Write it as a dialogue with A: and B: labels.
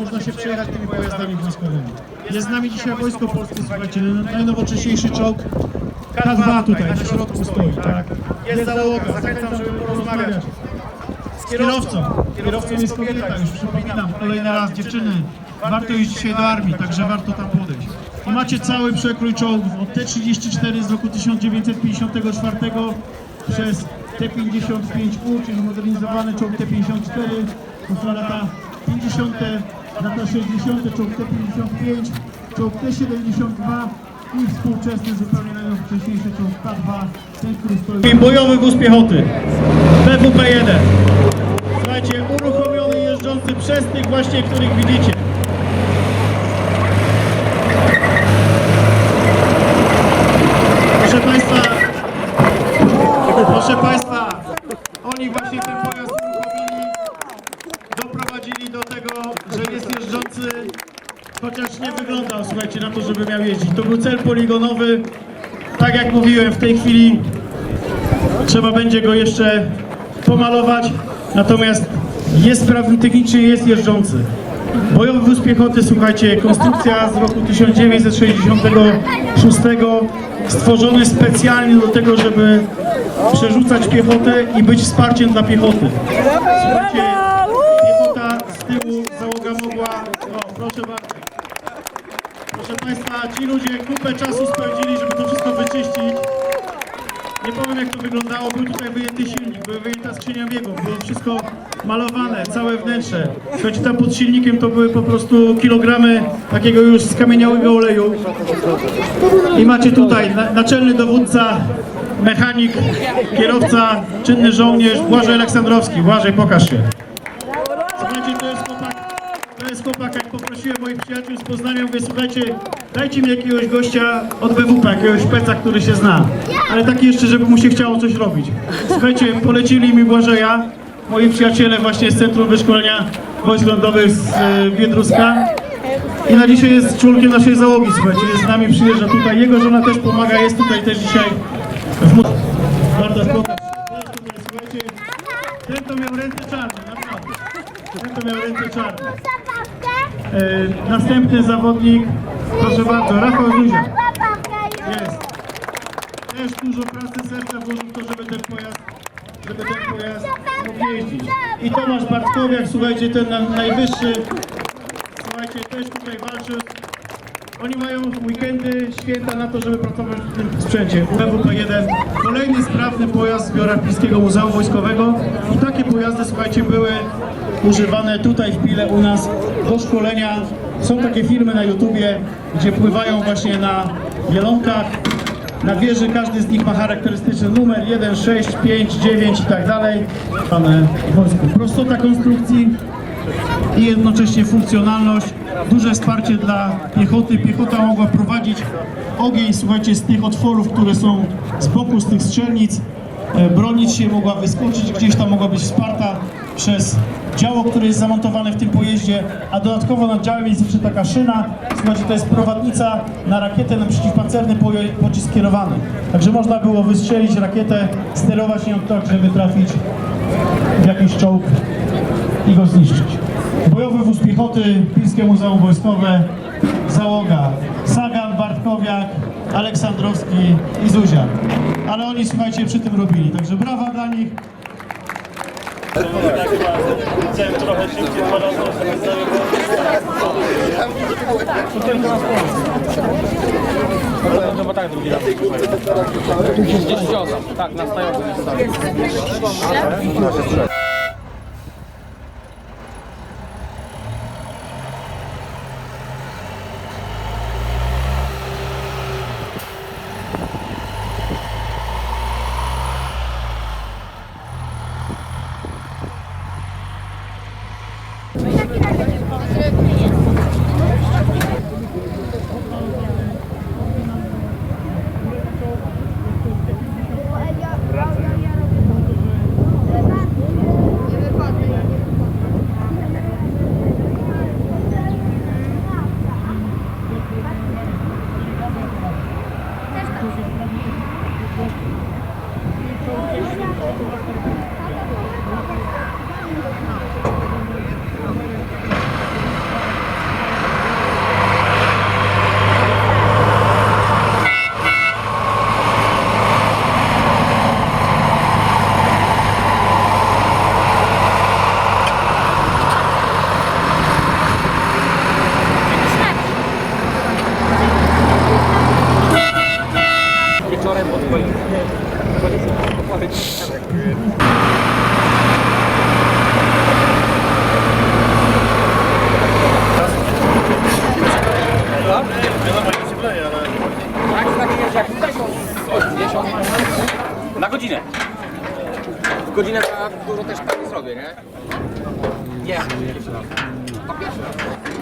A: można się przejechać tymi pojazdami wojskowymi. Jest z nami dzisiaj Wojsko Polskie, słuchajcie, najnowocześniejszy czołg K2 tutaj na środku stoi, tak? Jest załoga, zachęcam, żeby porozmawiać z kierowcą. Kierowcą jest kobieta, już przypominam, kolejny raz, dziewczyny, warto iść dzisiaj do armii, także warto tam podejść. I macie cały przekrój czołgów, od T-34 z roku 1954 przez T-55U, czyli modernizowany czołg T-54, to są lata 50., lata 60., czołg T-55, czołg T-72 i współczesny, zupełnie najnowocześniejszy czołg K2, ten, który stoi... Bojowy wóz piechoty, PWP-1. Słuchajcie, uruchomiony jeżdżący przez tych właśnie, których widzicie. Proszę Państwa, proszę Państwa, oni właśnie ten pojazd uruchomili, doprowadzili do tego, że jest jeżdżący, chociaż nie wyglądał, słuchajcie, na to, żeby miał jeździć. To był cel poligonowy, tak jak mówiłem, w tej chwili trzeba będzie go jeszcze pomalować, natomiast jest sprawny technicznie, jest jeżdżący. Bojowy wóz piechoty, słuchajcie, konstrukcja z roku 1966, stworzony specjalnie do tego, żeby przerzucać piechotę i być wsparciem dla piechoty. Słuchajcie, Proszę Państwa, ci ludzie kupę czasu spędzili, żeby to wszystko wyczyścić. Nie powiem jak to wyglądało, był tutaj wyjęty silnik, była wyjęta skrzynia biegów, było wszystko malowane, całe wnętrze. Słuchajcie, tam pod silnikiem to były po prostu kilogramy takiego już skamieniałego oleju. I macie tutaj na, naczelny dowódca, mechanik, kierowca, czynny żołnierz Błażej Aleksandrowski. Błażej, pokaż się. Słuchajcie, to jest chłopak, to jest chłopak, jak poprosiłem moich przyjaciół z Poznania, mówię, słuchajcie, dajcie mi jakiegoś gościa od BWP, jakiegoś peca, który się zna. Ale taki jeszcze, żeby mu się chciało coś robić. Słuchajcie, polecili mi Błażeja, moi przyjaciele właśnie z Centrum Wyszkolenia Wojsk Lądowych z e, Biedruska. I na dzisiaj jest członkiem naszej załogi, słuchajcie, jest z nami, przyjeżdża tutaj. Jego żona też pomaga, jest tutaj też dzisiaj w. Jest tutaj, Słuchajcie, ten to miał ręce czarne, naprawdę. Ten to miał ręce czarne. E, następny zawodnik, proszę bardzo, Rafał Zuzia. Jest. Też dużo pracy serca włożył w to, żeby ten pojazd, żeby ten pojazd mógł jeździć. I Tomasz Bartkowiak, słuchajcie, ten na, najwyższy, słuchajcie, też tutaj walczy. Oni mają weekendy, święta na to, żeby pracować w tym sprzęcie. PWP-1, kolejny sprawny pojazd w zbiorach Pilskiego Muzeum Wojskowego. I takie pojazdy, słuchajcie, były używane tutaj w Pile u nas do szkolenia. Są takie filmy na YouTubie, gdzie pływają właśnie na wielonkach. Na wieży każdy z nich ma charakterystyczny numer 1, 6, 5, 9 i tak dalej. Pane wojsku. Prostota konstrukcji, i jednocześnie funkcjonalność, duże wsparcie dla piechoty. Piechota mogła prowadzić ogień, słuchajcie, z tych otworów, które są z boku, z tych strzelnic. E, Bronić się mogła wyskoczyć, gdzieś tam mogła być wsparta przez działo, które jest zamontowane w tym pojeździe, a dodatkowo nad działem jest jeszcze taka szyna, słuchajcie, to jest prowadnica na rakietę, na przeciwpancerny pocisk kierowany. Także można było wystrzelić rakietę, sterować nią tak, żeby trafić w jakiś czołg i go zniszczyć. Bojowy wóz piechoty, Pilskie Muzeum Wojskowe, załoga Sagan, Bartkowiak, Aleksandrowski i Zuzia. Ale oni, słuchajcie, przy tym robili, także brawa dla nich.
B: No bo tak drugi raz. Gdzieś ciosam. Tak, na stajowym jest Thank you. 50 na godzinę. Godzinę za dużo też tak zrobię, nie? Nie. Po pierwsze.